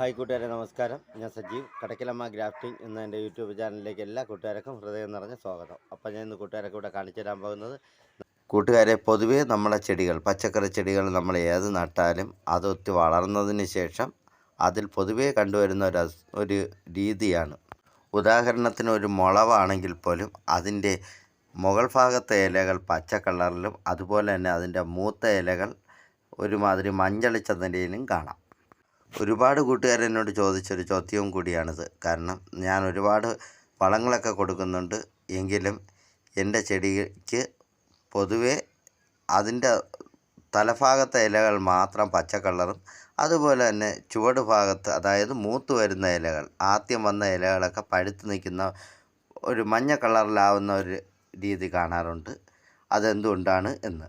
Hi കൂട്ടുകാരെ നമസ്കാരം. ഞാൻ സജീവ്. കടക്കിലമ്മ ഗ്രാഫ്റ്റിംഗ് എന്ന എന്റെ യൂട്യൂബ് ചാനലിലേക്ക് എല്ലാ കൂട്ടുകാർക്കും ഹൃദയം നിറഞ്ഞ സ്വാഗതം. അപ്പോൾ ഞാൻ ഇന്ന് കൂട്ടുകാരൊക്കെ ഇവിടെ കാണിച്ചു തരാൻ പോകുന്നത് കൂട്ടുകാരെ പൊതുവേ നമ്മളെ ചെടികൾ പച്ചക്കറി ചെടികൾ നമ്മൾ ഏത് നട്ടാലും അതൊത്തി വളർന്നതിന് ശേഷം അതിൽ പൊതുവേ കണ്ടുവരുന്ന ഒരു ഒരു രീതിയാണ്. ഉദാഹരണത്തിന് ഒരു മുളവാണെങ്കിൽ പോലും അതിന്റെ മുകൾ ഭാഗത്തെ ഇലകൾ പച്ച കളറിലും അതുപോലെ തന്നെ അതിന്റെ മൂത്ത ഇലകൾ ഒരുമാതിരി മഞ്ഞളിച്ച നിലയിലും കാണാം. ഒരുപാട് കൂട്ടുകാർ എന്നോട് ചോദിച്ചൊരു ചോദ്യവും കൂടിയാണിത്. കാരണം ഞാൻ ഒരുപാട് വളങ്ങളൊക്കെ കൊടുക്കുന്നുണ്ട്. എങ്കിലും എന്റെ ചെടിക്ക് പൊതുവേ അതിന്റെ തലഭാഗത്തെ ഇലകൾ മാത്രം പച്ച അതുപോലെ തന്നെ ചുവട് ഭാഗത്ത് അതായത് മൂത്ത് വരുന്ന ഇലകൾ ആദ്യം വന്ന ഇലകളൊക്കെ പഴുത്ത് നിൽക്കുന്ന ഒരു മഞ്ഞ കളറിലാവുന്ന ഒരു രീതി കാണാറുണ്ട്. അതെന്തുകൊണ്ടാണ് എന്ന്.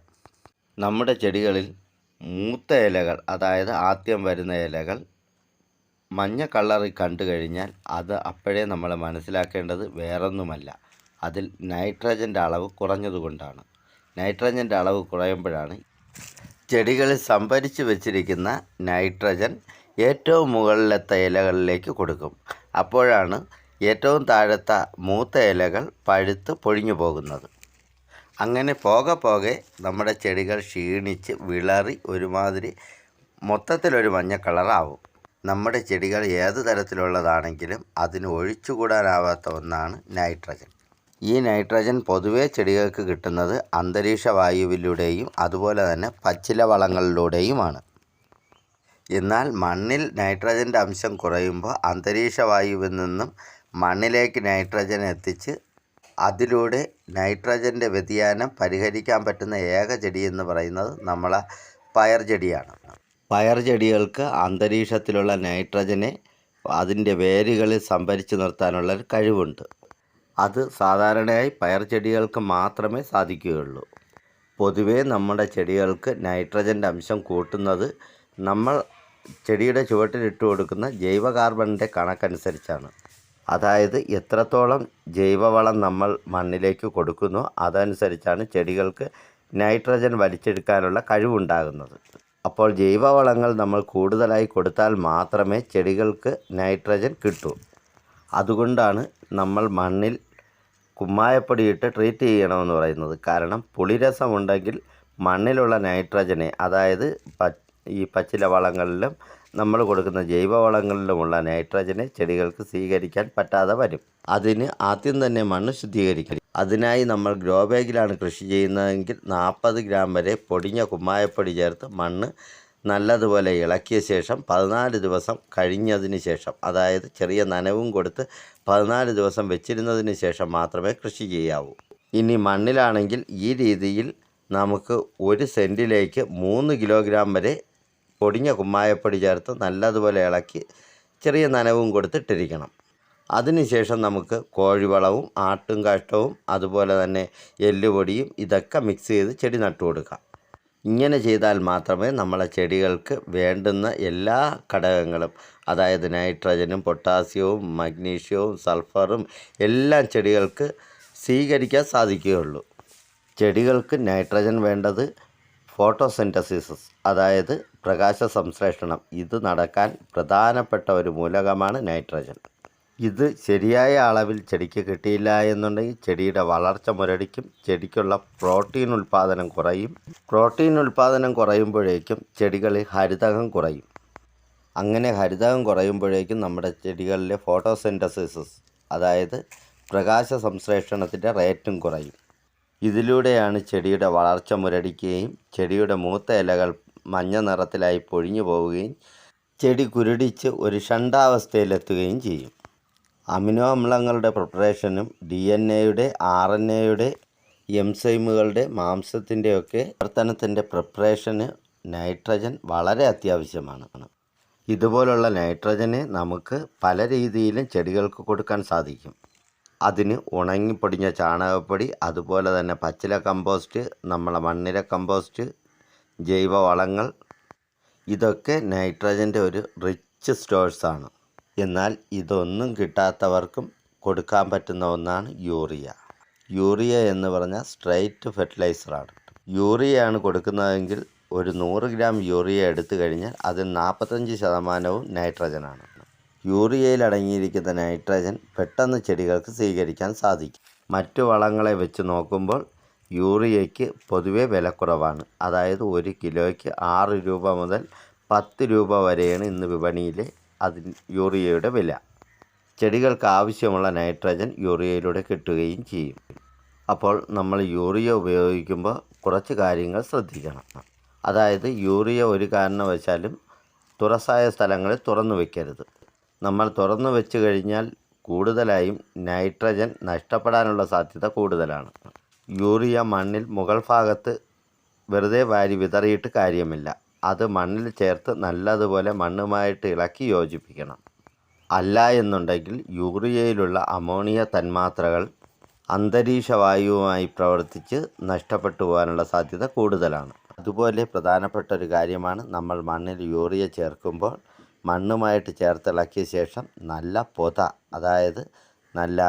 നമ്മുടെ ചെടികളിൽ മൂത്ത ഇലകൾ അതായത് ആദ്യം വരുന്ന ഇലകൾ മഞ്ഞ കളറിൽ കണ്ടു കഴിഞ്ഞാൽ അത് അപ്പോഴേ നമ്മൾ മനസ്സിലാക്കേണ്ടത് വേറൊന്നുമല്ല. അതിൽ നൈട്രജന്റെ അളവ് കുറഞ്ഞതുകൊണ്ടാണ് നൈട്രജന്റെ അളവ് കുറയുമ്പോഴാണ് ചെടികളിൽ സംഭരിച്ചു വെച്ചിരിക്കുന്ന നൈട്രജൻ ഏറ്റവും മുകളിലത്തെ ഇലകളിലേക്ക് കൊടുക്കും. അപ്പോഴാണ് ഏറ്റവും താഴത്തെ മൂത്ത ഇലകൾ പഴുത്ത് പൊഴിഞ്ഞു പോകുന്നത്. അങ്ങനെ പോകെ പോകെ നമ്മുടെ ചെടികൾ ക്ഷീണിച്ച് വിളറി ഒരുമാതിരി മൊത്തത്തിലൊരു മഞ്ഞ കളറാവും. നമ്മുടെ ചെടികൾ ഏത് തരത്തിലുള്ളതാണെങ്കിലും അതിന് ഒഴിച്ചുകൂടാനാവാത്ത ഒന്നാണ് നൈട്രജൻ. ഈ നൈട്രജൻ പൊതുവേ ചെടികൾക്ക് കിട്ടുന്നത് അന്തരീക്ഷ വായുവിലൂടെയും അതുപോലെ തന്നെ പച്ചില വളങ്ങളിലൂടെയുമാണ്. എന്നാൽ മണ്ണിൽ നൈട്രജന്റെ അംശം കുറയുമ്പോൾ അന്തരീക്ഷ വായുവിൽ നിന്നും മണ്ണിലേക്ക് നൈട്രജൻ എത്തിച്ച് അതിലൂടെ നൈട്രജന്റെ വ്യതിയാനം പരിഹരിക്കാൻ പറ്റുന്ന ഏക ചെടി എന്ന് പറയുന്നത് നമ്മളെ പയർ ചെടിയാണ്. പയർ ചെടികൾക്ക് അന്തരീക്ഷത്തിലുള്ള നൈട്രജനെ അതിന്റെ വേരുകളിൽ സംഭരിച്ചു നിർത്താനുള്ള ഒരു കഴിവുണ്ട്. അത് സാധാരണയായി പയർ ചെടികൾക്ക് മാത്രമേ സാധിക്കുകയുള്ളൂ. പൊതുവേ നമ്മുടെ ചെടികൾക്ക് നൈട്രജന്റെ അംശം കൂട്ടുന്നത് നമ്മൾ ചെടിയുടെ ചുവട്ടിലിട്ട് കൊടുക്കുന്ന ജൈവ കാർബണിന്റെ കണക്കനുസരിച്ചാണ്. അതായത് എത്രത്തോളം ജൈവവളം നമ്മൾ മണ്ണിലേക്ക് കൊടുക്കുന്നു അതനുസരിച്ചാണ് ചെടികൾക്ക് നൈട്രജൻ വലിച്ചെടുക്കാനുള്ള കഴിവുണ്ടാകുന്നത്. അപ്പോൾ ജൈവവളങ്ങൾ നമ്മൾ കൂടുതലായി കൊടുത്താൽ മാത്രമേ ചെടികൾക്ക് നൈട്രജൻ കിട്ടൂ. അതുകൊണ്ടാണ് നമ്മൾ മണ്ണിൽ കുമ്മായപ്പൊടിയിട്ട് ട്രീറ്റ് ചെയ്യണമെന്ന് പറയുന്നത്. കാരണം പുളിരസമുണ്ടെങ്കിൽ മണ്ണിലുള്ള നൈട്രജനെ അതായത് ഈ പച്ചില വളങ്ങളിലും നമ്മൾ കൊടുക്കുന്ന ജൈവവളങ്ങളിലുമുള്ള നൈട്രജനെ ചെടികൾക്ക് സ്വീകരിക്കാൻ പറ്റാതെ വരും. അതിന് ആദ്യം തന്നെ മണ്ണ് ശുദ്ധീകരിക്കണം. അതിനായി നമ്മൾ ഗ്രോ ബാഗിലാണ് കൃഷി ചെയ്യുന്നതെങ്കിൽ നാൽപ്പത് ഗ്രാം വരെ പൊടിഞ്ഞ കുമ്മായപ്പൊടി ചേർത്ത് മണ്ണ് നല്ലതുപോലെ ഇളക്കിയ ശേഷം പതിനാല് ദിവസം കഴിഞ്ഞതിന് ശേഷം അതായത് ചെറിയ നനവും കൊടുത്ത് പതിനാല് ദിവസം വെച്ചിരുന്നതിന് ശേഷം മാത്രമേ കൃഷി ചെയ്യാവൂ. ഇനി മണ്ണിലാണെങ്കിൽ ഈ രീതിയിൽ നമുക്ക് ഒരു സെന്റിലേക്ക് മൂന്ന് കിലോഗ്രാം വരെ പൊടിഞ്ഞ കുമ്മായപ്പൊടി ചേർത്ത് നല്ലതുപോലെ ഇളക്കി ചെറിയ നനവും കൊടുത്തിട്ടിരിക്കണം. അതിനുശേഷം നമുക്ക് കോഴിവളവും ആട്ടും കാഷ്ടവും അതുപോലെ തന്നെ എല്ലുപൊടിയും ഇതൊക്കെ മിക്സ് ചെയ്ത് ചെടി നട്ടു കൊടുക്കാം. ഇങ്ങനെ ചെയ്താൽ മാത്രമേ നമ്മളെ ചെടികൾക്ക് വേണ്ടുന്ന എല്ലാ ഘടകങ്ങളും അതായത് നൈട്രജനും പൊട്ടാസ്യവും മഗ്നീഷ്യവും സൾഫറും എല്ലാം ചെടികൾക്ക് സ്വീകരിക്കാൻ സാധിക്കുകയുള്ളൂ. ചെടികൾക്ക് നൈട്രജൻ വേണ്ടത് ഫോട്ടോസിന്തസിസ് അതായത് പ്രകാശ സംശ്ലേഷണം ഇത് നടക്കാൻ പ്രധാനപ്പെട്ട ഒരു മൂലകമാണ് നൈട്രജൻ. ഇത് ശരിയായ അളവിൽ ചെടിക്ക് കിട്ടിയില്ല എന്നുണ്ടെങ്കിൽ ചെടിയുടെ വളർച്ച മുരടിക്കും ചെടിക്കുള്ള പ്രോട്ടീൻ ഉൽപ്പാദനം കുറയും. പ്രോട്ടീൻ ഉൽപ്പാദനം കുറയുമ്പോഴേക്കും ചെടികളിൽ ഹരിതകം കുറയും. അങ്ങനെ ഹരിതകം കുറയുമ്പോഴേക്കും നമ്മുടെ ചെടികളിലെ ഫോട്ടോസിന്തസിസ് അതായത് പ്രകാശ സംശ്ലേഷണത്തിന്റെ റേറ്റും കുറയും. ഇതിലൂടെയാണ് ചെടിയുടെ വളർച്ച മുരടിക്കുകയും ചെടിയുടെ മൂത്ത ഇലകൾ മഞ്ഞ നിറത്തിലായി പൊഴിഞ്ഞു പോവുകയും ചെടി കുരുടിച്ച് ഒരു ഷണ്ടാവസ്ഥയിലെത്തുകയും ചെയ്യും. അമിനോ അമ്ലങ്ങളുടെ പ്രിപ്പറേഷനും ഡി എൻ എയുടെ ആർ എൻ എയുടെ എംസൈമുകളുടെ മാംസത്തിന്റെയൊക്കെ പ്രവർത്തനത്തിന്റെ പ്രിപ്പറേഷന് നൈട്രജൻ വളരെ അത്യാവശ്യമാണ്. ഇതുപോലുള്ള നൈട്രജനെ നമുക്ക് പല രീതിയിലും ചെടികൾക്ക് കൊടുക്കാൻ സാധിക്കും. അതിന് ഉണങ്ങിപ്പൊടിഞ്ഞ ചാണകപ്പൊടി അതുപോലെ തന്നെ പച്ചില കമ്പോസ്റ്റ് നമ്മളെ മണ്ണിര കമ്പോസ്റ്റ് ജൈവവളങ്ങൾ ഇതൊക്കെ നൈട്രജന്റെ ഒരു റിച്ച് സ്റ്റോഴ്സാണ് എന്നാൽ ഇതൊന്നും കിട്ടാത്തവർക്കും കൊടുക്കാൻ പറ്റുന്ന ഒന്നാണ് യൂറിയ. യൂറിയ എന്ന് പറഞ്ഞാൽ സ്ട്രൈറ്റ് ഫെർട്ടിലൈസറാണ് യൂറിയയാണ് കൊടുക്കുന്നതെങ്കിൽ ഒരു നൂറ് ഗ്രാം യൂറിയ എടുത്തു കഴിഞ്ഞാൽ അതിൽ നാൽപ്പത്തഞ്ച് ശതമാനവും നൈട്രജനാണ് യൂറിയയിൽ അടങ്ങിയിരിക്കുന്ന നൈട്രജൻ പെട്ടെന്ന് ചെടികൾക്ക് സ്വീകരിക്കാൻ സാധിക്കും. മറ്റു വളങ്ങളെ വെച്ച് നോക്കുമ്പോൾ യൂറിയയ്ക്ക് പൊതുവെ വിലക്കുറവാണ്. അതായത് ഒരു കിലോയ്ക്ക് ആറ് രൂപ മുതൽ പത്ത് രൂപ വരെയാണ് ഇന്ന് വിപണിയിലെ അതിന് യൂറിയയുടെ വില. ചെടികൾക്ക് ആവശ്യമുള്ള നൈട്രജൻ യൂറിയയിലൂടെ കിട്ടുകയും ചെയ്യും. അപ്പോൾ നമ്മൾ യൂറിയ ഉപയോഗിക്കുമ്പോൾ കുറച്ച് കാര്യങ്ങൾ ശ്രദ്ധിക്കണം. അതായത് യൂറിയ ഒരു കാരണവശാലും തുറസായ സ്ഥലങ്ങളിൽ തുറന്നു വയ്ക്കരുത് നമ്മൾ തുറന്നു വെച്ച് കഴിഞ്ഞാൽ കൂടുതലായും നൈട്രജൻ നഷ്ടപ്പെടാനുള്ള സാധ്യത കൂടുതലാണ്. യൂറിയ മണ്ണിൽ മുകൾ ഭാഗത്ത് വെറുതെ വാരി വിതറിയിട്ട് കാര്യമില്ല. അത് മണ്ണിൽ ചേർത്ത് നല്ലതുപോലെ മണ്ണുമായിട്ട് ഇളക്കി യോജിപ്പിക്കണം. അല്ല എന്നുണ്ടെങ്കിൽ യൂറിയയിലുള്ള അമോണിയ തന്മാത്രകൾ അന്തരീക്ഷ വായുവുമായി പ്രവർത്തിച്ച് നഷ്ടപ്പെട്ടു പോകാനുള്ള സാധ്യത കൂടുതലാണ്. അതുപോലെ പ്രധാനപ്പെട്ട ഒരു കാര്യമാണ് നമ്മൾ മണ്ണിൽ യൂറിയ ചേർക്കുമ്പോൾ മണ്ണുമായിട്ട് ചേർത്തിളക്കിയ ശേഷം നല്ല പൊത അതായത് നല്ല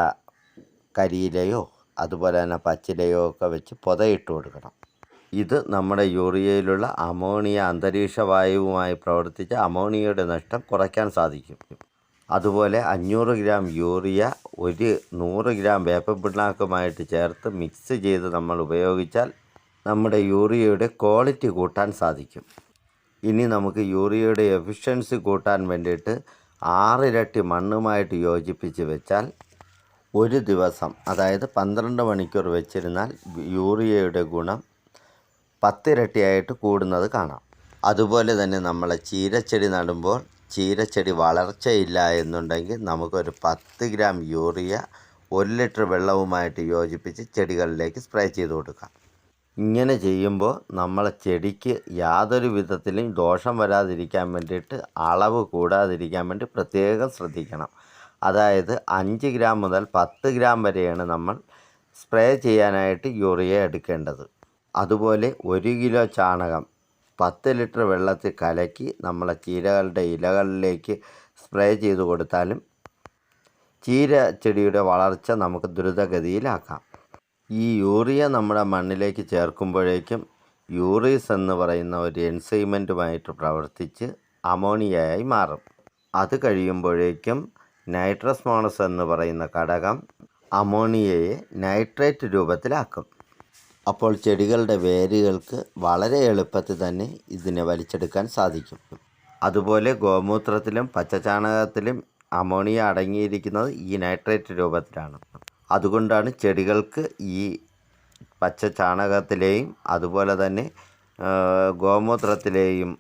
കരിയിലയോ അതുപോലെ തന്നെ പച്ചിലയോ ഒക്കെ വെച്ച് പൊതയിട്ട് കൊടുക്കണം. ഇത് നമ്മുടെ യൂറിയയിലുള്ള അമോണിയ അന്തരീക്ഷ വായുവുമായി പ്രവർത്തിച്ച് അമോണിയയുടെ നഷ്ടം കുറയ്ക്കാൻ സാധിക്കും. അതുപോലെ അഞ്ഞൂറ് ഗ്രാം യൂറിയ ഒരു നൂറ് ഗ്രാം വേപ്പ പിണ്ണാക്കുമായിട്ട് ചേർത്ത് മിക്സ് ചെയ്ത് നമ്മൾ ഉപയോഗിച്ചാൽ നമ്മുടെ യൂറിയയുടെ ക്വാളിറ്റി കൂട്ടാൻ സാധിക്കും. ഇനി നമുക്ക് യൂറിയയുടെ എഫിഷ്യൻസി കൂട്ടാൻ വേണ്ടിയിട്ട് ആറിരട്ടി മണ്ണുമായിട്ട് യോജിപ്പിച്ച് വെച്ചാൽ ഒരു ദിവസം അതായത് പന്ത്രണ്ട് മണിക്കൂർ വെച്ചിരുന്നാൽ യൂറിയയുടെ ഗുണം പത്തിരട്ടിയായിട്ട് കൂടുന്നത് കാണാം. അതുപോലെ തന്നെ നമ്മളെ ചീരച്ചെടി നടുമ്പോൾ ചീരച്ചെടി വളർച്ചയില്ല എന്നുണ്ടെങ്കിൽ നമുക്കൊരു പത്ത് ഗ്രാം യൂറിയ ഒരു ലിറ്റർ വെള്ളവുമായിട്ട് യോജിപ്പിച്ച് ചെടികളിലേക്ക് സ്പ്രേ ചെയ്ത് കൊടുക്കാം. ഇങ്ങനെ ചെയ്യുമ്പോൾ നമ്മളെ ചെടിക്ക് യാതൊരു വിധത്തിലും ദോഷം വരാതിരിക്കാൻ വേണ്ടിയിട്ട് അളവ് കൂടാതിരിക്കാൻ വേണ്ടി പ്രത്യേകം ശ്രദ്ധിക്കണം. അതായത് അഞ്ച് ഗ്രാം മുതൽ പത്ത് ഗ്രാം വരെയാണ് നമ്മൾ സ്പ്രേ ചെയ്യാനായിട്ട് യൂറിയ എടുക്കേണ്ടത്. അതുപോലെ ഒരു കിലോ ചാണകം പത്ത് ലിറ്റർ വെള്ളത്തിൽ കലക്കി നമ്മളെ ചീരകളുടെ ഇലകളിലേക്ക് സ്പ്രേ ചെയ്ത് കൊടുത്താലും ചീര ചെടിയുടെ വളർച്ച നമുക്ക് ദ്രുതഗതിയിലാക്കാം. ഈ യൂറിയ നമ്മുടെ മണ്ണിലേക്ക് ചേർക്കുമ്പോഴേക്കും യൂറീസ് എന്ന് പറയുന്ന ഒരു എൻസൈമെന്റുമായിട്ട് പ്രവർത്തിച്ച് അമോണിയയായി മാറും. അത് കഴിയുമ്പോഴേക്കും നൈട്രസ് മോണസ് എന്ന് പറയുന്ന ഘടകം അമോണിയയെ നൈട്രേറ്റ് രൂപത്തിലാക്കും. അപ്പോൾ ചെടികളുടെ വേരുകൾക്ക് വളരെ എളുപ്പത്തിൽ തന്നെ ഇതിനെ വലിച്ചെടുക്കാൻ സാധിക്കും. അതുപോലെ ഗോമൂത്രത്തിലും പച്ചചാണകത്തിലും അമോണിയ അടങ്ങിയിരിക്കുന്നത് ഈ നൈട്രേറ്റ് രൂപത്തിലാണ്. അതുകൊണ്ടാണ് ചെടികൾക്ക് ഈ പച്ച ചാണകത്തിലെയും അതുപോലെ തന്നെ ഗോമൂത്രത്തിലെയും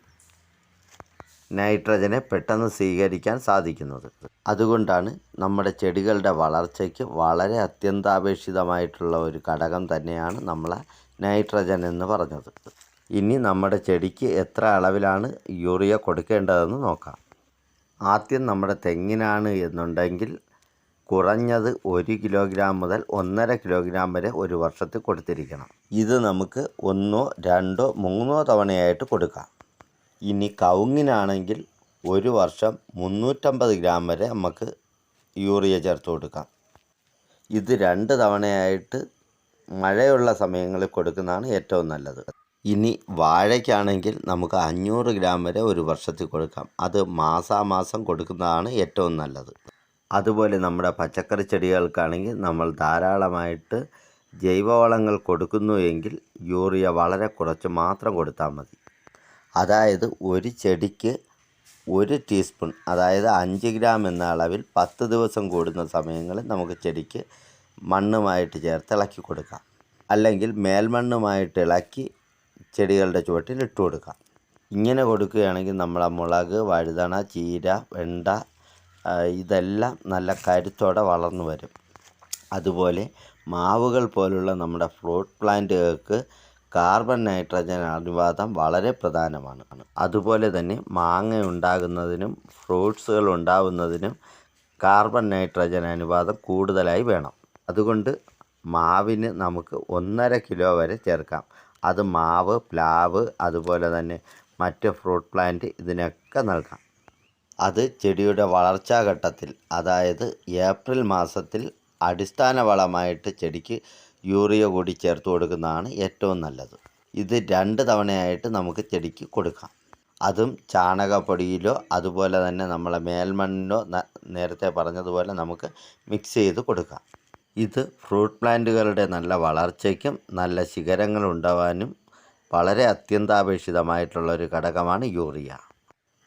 നൈട്രജനെ പെട്ടെന്ന് സ്വീകരിക്കാൻ സാധിക്കുന്നത്. അതുകൊണ്ടാണ് നമ്മുടെ ചെടികളുടെ വളർച്ചയ്ക്ക് വളരെ അത്യന്താപേക്ഷിതമായിട്ടുള്ള ഒരു ഘടകം തന്നെയാണ് നമ്മളെ നൈട്രജൻ എന്ന് പറഞ്ഞത്. ഇനി നമ്മുടെ ചെടിക്ക് എത്ര അളവിലാണ് യൂറിയ കൊടുക്കേണ്ടതെന്ന് നോക്കാം. ആദ്യം നമ്മുടെ തെങ്ങിനാണ് എന്നുണ്ടെങ്കിൽ കുറഞ്ഞത് ഒരു കിലോഗ്രാം മുതൽ ഒന്നര കിലോഗ്രാം വരെ ഒരു വർഷത്തിൽ കൊടുത്തിരിക്കണം. ഇത് നമുക്ക് ഒന്നോ രണ്ടോ മൂന്നോ തവണയായിട്ട് കൊടുക്കാം. ഇനി കവുങ്ങിനാണെങ്കിൽ ഒരു വർഷം മുന്നൂറ്റമ്പത് ഗ്രാം വരെ നമുക്ക് യൂറിയ ചേർത്ത് കൊടുക്കാം. ഇത് രണ്ട് തവണയായിട്ട് മഴയുള്ള സമയങ്ങളിൽ കൊടുക്കുന്നതാണ് ഏറ്റവും നല്ലത്. ഇനി വാഴയ്ക്കാണെങ്കിൽ നമുക്ക് അഞ്ഞൂറ് ഗ്രാം വരെ ഒരു വർഷത്തിൽ കൊടുക്കാം. അത് മാസാമാസം കൊടുക്കുന്നതാണ് ഏറ്റവും നല്ലത്. അതുപോലെ നമ്മുടെ പച്ചക്കറി ചെടികൾക്കാണെങ്കിൽ നമ്മൾ ധാരാളമായിട്ട് ജൈവവളങ്ങൾ കൊടുക്കുന്നു എങ്കിൽ യൂറിയ വളരെ കുറച്ച് മാത്രം കൊടുത്താൽ മതി. അതായത് ഒരു ചെടിക്ക് ഒരു ടീസ്പൂൺ അതായത് അഞ്ച് ഗ്രാം എന്ന അളവിൽ പത്ത് ദിവസം കൂടുന്ന സമയങ്ങളിൽ നമുക്ക് ചെടിക്ക് മണ്ണുമായിട്ട് ചേർത്ത് ഇളക്കി കൊടുക്കാം. അല്ലെങ്കിൽ മേൽമണ്ണുമായിട്ട് ഇളക്കി ചെടികളുടെ ചുവട്ടിൽ ഇട്ട് കൊടുക്കാം. ഇങ്ങനെ കൊടുക്കുകയാണെങ്കിൽ നമ്മളെ മുളക് വഴുതണ ചീര വെണ്ട ഇതെല്ലാം നല്ല കരുത്തോടെ വളർന്നു വരും. അതുപോലെ മാവുകൾ പോലുള്ള നമ്മുടെ ഫ്രൂട്ട് പ്ലാന്റുകൾക്ക് കാർബൺ നൈട്രജൻ അനുപാതം വളരെ പ്രധാനമാണ്. അതുപോലെ തന്നെ മാങ്ങ ഉണ്ടാകുന്നതിനും ഫ്രൂട്ട്സുകൾ ഉണ്ടാകുന്നതിനും കാർബൺ നൈട്രജൻ അനുപാതം കൂടുതലായി വേണം. അതുകൊണ്ട് മാവിന് നമുക്ക് ഒന്നര കിലോ വരെ ചേർക്കാം. അത് മാവ് പ്ലാവ് അതുപോലെ തന്നെ മറ്റ് ഫ്രൂട്ട് പ്ലാന്റ് ഇതിനൊക്കെ നൽകാം. അത് ചെടിയുടെ വളർച്ചാ ഘട്ടത്തിൽ അതായത് ഏപ്രിൽ മാസത്തിൽ അടിസ്ഥാന വളമായിട്ട് ചെടിക്ക് യൂറിയ കൂടി ചേർത്ത് കൊടുക്കുന്നതാണ് ഏറ്റവും നല്ലത്. ഇത് രണ്ട് തവണയായിട്ട് നമുക്ക് ചെടിക്ക് കൊടുക്കാം. അതും ചാണകപ്പൊടിയിലോ അതുപോലെ തന്നെ നമ്മളെ മേൽമണ്ണിലോ നേരത്തെ പറഞ്ഞതുപോലെ നമുക്ക് മിക്സ് ചെയ്ത് കൊടുക്കാം. ഇത് ഫ്രൂട്ട് പ്ലാന്റുകളുടെ നല്ല വളർച്ചയ്ക്കും നല്ല ശിഖരങ്ങൾ ഉണ്ടാവാനും വളരെ അത്യന്താപേക്ഷിതമായിട്ടുള്ള ഒരു ഘടകമാണ് യൂറിയ.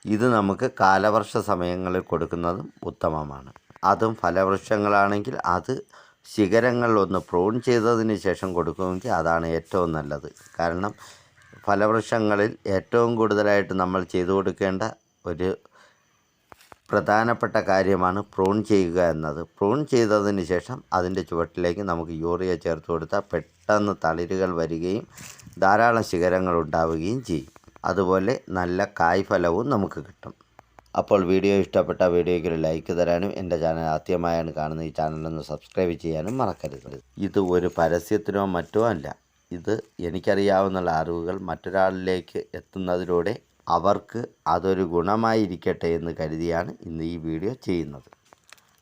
ഇത് നമുക്ക് കാലവർഷ സമയങ്ങളിൽ കൊടുക്കുന്നതും ഉത്തമമാണ്. അതും ഫലവൃക്ഷങ്ങളാണെങ്കിൽ അത് ശിഖരങ്ങൾ ഒന്ന് പ്രൂൺ ചെയ്തതിന് ശേഷം കൊടുക്കുമെങ്കിൽ അതാണ് ഏറ്റവും നല്ലത്. കാരണം ഫലവൃക്ഷങ്ങളിൽ ഏറ്റവും കൂടുതലായിട്ട് നമ്മൾ ചെയ്തു കൊടുക്കേണ്ട ഒരു പ്രധാനപ്പെട്ട കാര്യമാണ് പ്രൂൺ ചെയ്യുക എന്നത്. പ്രൂൺ ചെയ്തതിന് ശേഷം അതിന്റെ ചുവട്ടിലേക്ക് നമുക്ക് യൂറിയ ചേർത്ത് കൊടുത്താൽ പെട്ടെന്ന് തളിരുകൾ വരികയും ധാരാളം ശിഖരങ്ങൾ ഉണ്ടാവുകയും ചെയ്യും. അതുപോലെ നല്ല കായ്ഫലവും നമുക്ക് കിട്ടും. അപ്പോൾ വീഡിയോ ഇഷ്ടപ്പെട്ട വീഡിയോയ്ക്ക് ഒരു ലൈക്ക് തരാനും എന്റെ ചാനൽ ആദ്യമായാണ് കാണുന്ന ഈ ചാനലൊന്ന് സബ്സ്ക്രൈബ് ചെയ്യാനും മറക്കരുത്. ഇത് ഒരു പരസ്യത്തിനോ മറ്റോ അല്ല. ഇത് എനിക്കറിയാവുന്ന അറിവുകൾ മറ്റൊരാളിലേക്ക് എത്തുന്നതിലൂടെ അവർക്ക് അതൊരു ഗുണമായിരിക്കട്ടെ എന്ന് കരുതിയാണ് ഇന്ന് ഈ വീഡിയോ ചെയ്യുന്നത്.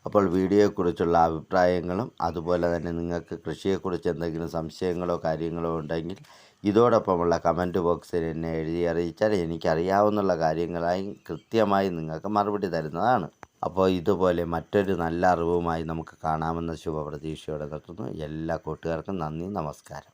അപ്പോൾ വീഡിയോയെക്കുറിച്ചുള്ള അഭിപ്രായങ്ങളും അതുപോലെ തന്നെ നിങ്ങൾക്ക് കൃഷിയെക്കുറിച്ച് എന്തെങ്കിലും സംശയങ്ങളോ കാര്യങ്ങളോ ഉണ്ടെങ്കിൽ ഇതോടൊപ്പമുള്ള കമന്റ് ബോക്സിൽ എന്നെ എഴുതി അറിയിച്ചാൽ എനിക്കറിയാവുന്ന കാര്യങ്ങളായി കൃത്യമായി നിങ്ങൾക്ക് മറുപടി തരുന്നതാണ്. അപ്പോൾ ഇതുപോലെ മറ്റൊരു നല്ല അറിവുമായി നമുക്ക് കാണാമെന്ന ശുഭപ്രതീക്ഷയോടെ നിർത്തുന്നു. എല്ലാ കൂട്ടുകാർക്കും നന്ദി നമസ്കാരം.